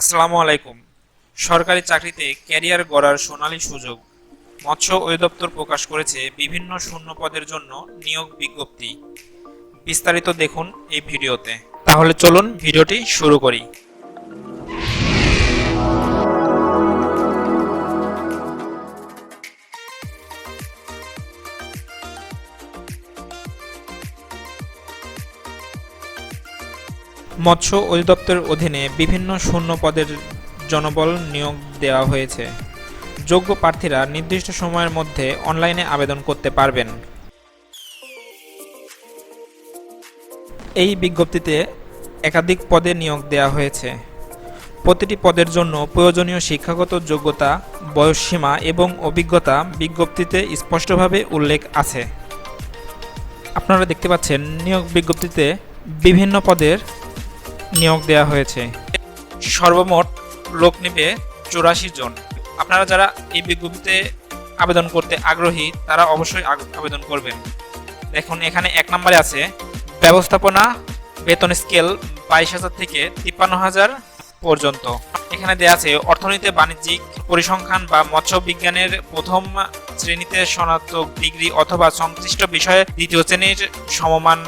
আসসালামু আলাইকুম। সরকারি চাকরিতে ক্যারিয়ার গড়ার সোনালী সুযোগ। মৎস্য অধিদপ্তর প্রকাশ করেছে বিভিন্ন শূন্য পদের জন্য নিয়োগ বিজ্ঞপ্তি। বিস্তারিত দেখুন এই ভিডিওতে। তাহলে চলুন ভিডিওটি শুরু করি। মৎস্য অধিদপ্তরের অধীনে বিভিন্ন শূন্য পদের জনবল নিয়োগ দেওয়া হয়েছে। যোগ্য প্রার্থীরা নির্দিষ্ট সময়ের মধ্যে অনলাইনে আবেদন করতে পারবেন। এই বিজ্ঞপ্তিতে একাধিক পদে নিয়োগ দেওয়া হয়েছে। প্রতিটি পদের জন্য প্রয়োজনীয় শিক্ষাগত যোগ্যতা বয়সসীমা এবং অভিজ্ঞতা বিজ্ঞপ্তিতে স্পষ্টভাবে উল্লেখ আছে। আপনারা দেখতে পাচ্ছেন, নিয়োগ বিজ্ঞপ্তিতে বিভিন্ন পদের নিয়োগ দেওয়া হয়েছে। সর্বমোট লোক নেবে চৌরাশি জন। আপনারা যারা এই বিজ্ঞপ্তিতে আবেদন করতে আগ্রহী, তারা অবশ্যই আবেদন করবেন। দেখুন, এখানে এক নম্বরে আছে, ব্যবস্থাপনা বেতন স্কেল বাইশ হাজার থেকে তিপ্পান্ন হাজার পর্যন্ত। এখানে দেওয়া আছে, অর্থনীতি, বাণিজ্যিক পরিসংখ্যান বা মৎস্য বিজ্ঞানের প্রথম শ্রেণীতে স্নাতক ডিগ্রি অথবা সংশ্লিষ্ট বিষয়ে দ্বিতীয় শ্রেণির সমমান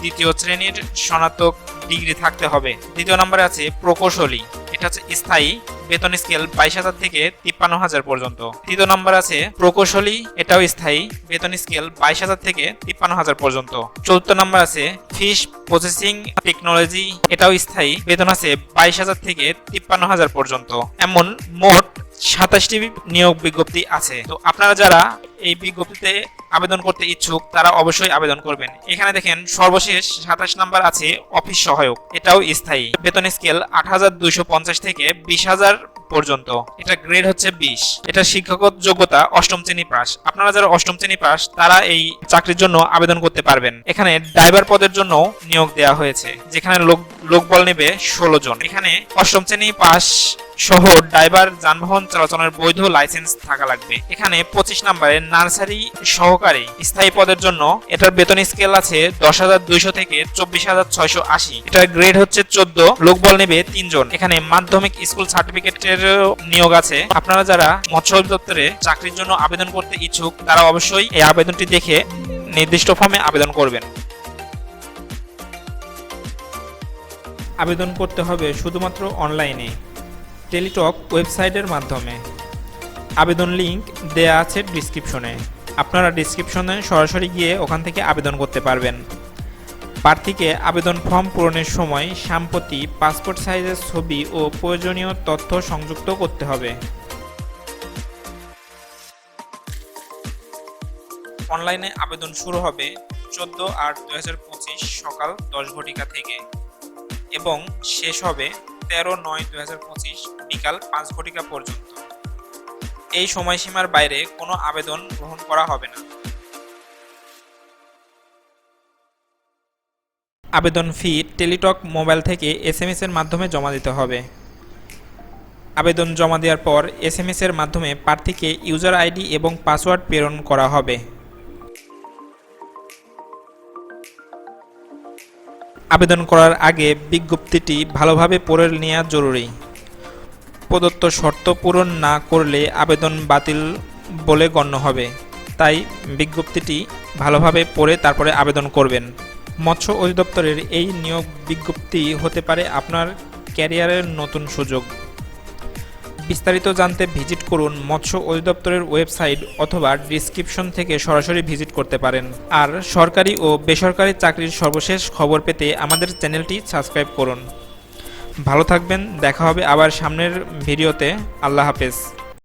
দ্বিতীয় শ্রেণির স্নাতক ডিগ্রি থাকতে হবে। দ্বিতীয় নম্বরে আছে প্রকৌশলী। এটা হচ্ছে স্থায়ী বেতন স্কেল বাইশ হাজার থেকে তিপ্পান্ন হাজার পর্যন্ত। তৃতীয় নম্বর আছে প্রকৌশলী। এটাও স্থায়ী বেতন স্কেল বাইশ হাজার থেকে তিপ্পান্ন হাজার পর্যন্ত। চতুর্থ নম্বর আছে ফিশ প্রসেসিং টেকনোলজি। এটাও স্থায়ী বেতন আছে বাইশ হাজার থেকে তিপ্পান্ন হাজার পর্যন্ত। এমন মোট সাতাশটি নিয়োগ বিজ্ঞপ্তি আছে। তো আপনারা যারা এই বিজ্ঞপ্তিতে আবেদন করতে ইচ্ছুক, তারা অবশ্যই আবেদন করবেন। এখানে দেখেন, সর্বশেষ সাতাশ নাম্বার আছে, অফিস সহায়ক। এটাও স্থায়ী। বেতন স্কেল আট হাজার দুইশো পঞ্চাশ থেকে বিশ হাজার পর্যন্ত। এটা গ্রেড হচ্ছে বিশ। এটা শিক্ষাগত যোগ্যতা অষ্টম শ্রেণি পাস। আপনারা যারা অষ্টম শ্রেণি পাস, তারা এই চাকরির জন্য আবেদন করতে পারবেন। এখানে ড্রাইভার পদের জন্য নিয়োগ দেওয়া হয়েছে, যেখানে লোক, লোকবল নেবে ষোলো জন। এখানে অষ্টম শ্রেণি পাস সহ ড্রাইভার, যানবাহন চলাচলের বৈধ লাইসেন্স থাকা লাগবে। এখানে পঁচিশ নম্বরে নার্সারি সহকারী স্থায়ী পদের জন্য এটার বেতন স্কেল আছে দশ হাজার দুইশো থেকে চব্বিশ হাজার ছয়শো আশি। এটার গ্রেড হচ্ছে চোদ্দ লোকবল নেবে তিনজন। এখানে মাধ্যমিক স্কুল সার্টিফিকেটের নিয়োগ আছে। আপনারা যারা মৎস্য দপ্তরে চাকরির জন্য আবেদন করতে ইচ্ছুক, তারা অবশ্যই এই আবেদনটি দেখে নির্দিষ্ট ফর্মে আবেদন করবেন। আবেদন করতে হবে শুধুমাত্র অনলাইনে। টেলিটক ওয়েবসাইটের মাধ্যমে। আবেদন লিংক দেয়া আছে ডিসক্রিপশনে। আপনারা ডিসক্রিপশনে সরাসরি গিয়ে ওখান থেকে আবেদন করতে পারবেন। প্রার্থীকে আবেদন ফর্ম পূরণের সময় সাম্প্রতি পাসপোর্ট সাইজের ছবি ও প্রয়োজনীয় তথ্য সংযুক্ত করতে হবে। অনলাইনে আবেদন শুরু হবে চোদ্দ আট দু সকাল দশ ঘটিকা থেকে এবং শেষ হবে তেরো নয় দু বিকাল পাঁচ ঘটিকা পর্যন্ত। এই সময়সীমার বাইরে কোনো আবেদন গ্রহণ করা হবে না। আবেদন ফি টেলিটক মোবাইল থেকে এসএমএস এর মাধ্যমে জমা দিতে হবে। আবেদন জমা দেওয়ার পর এসএমএস এর মাধ্যমে প্রার্থীকে ইউজার আইডি এবং পাসওয়ার্ড প্রেরণ করা হবে। আবেদন করার আগে বিজ্ঞপ্তিটি ভালোভাবে পড়ে নেওয়া জরুরি। প্রদত্ত শর্ত পূরণ না করলে আবেদন বাতিল বলে গণ্য হবে। তাই বিজ্ঞপ্তিটি ভালোভাবে পড়ে তারপরে আবেদন করবেন। মৎস্য অধিদপ্তরের এই নিয়োগ বিজ্ঞপ্তি হতে পারে আপনার ক্যারিয়ারের নতুন সুযোগ। বিস্তারিত জানতে ভিজিট করুন মৎস্য অধিদপ্তরের ওয়েবসাইট অথবা ডিসক্রিপশন থেকে সরাসরি ভিজিট করতে পারেন। আর সরকারি ও বেসরকারি চাকরির সর্বশেষ খবর পেতে আমাদের চ্যানেলটি সাবস্ক্রাইব করুন। ভালো থাকবেন, দেখা হবে আবার সামনের ভিডিওতে। আল্লাহ হাফেজ।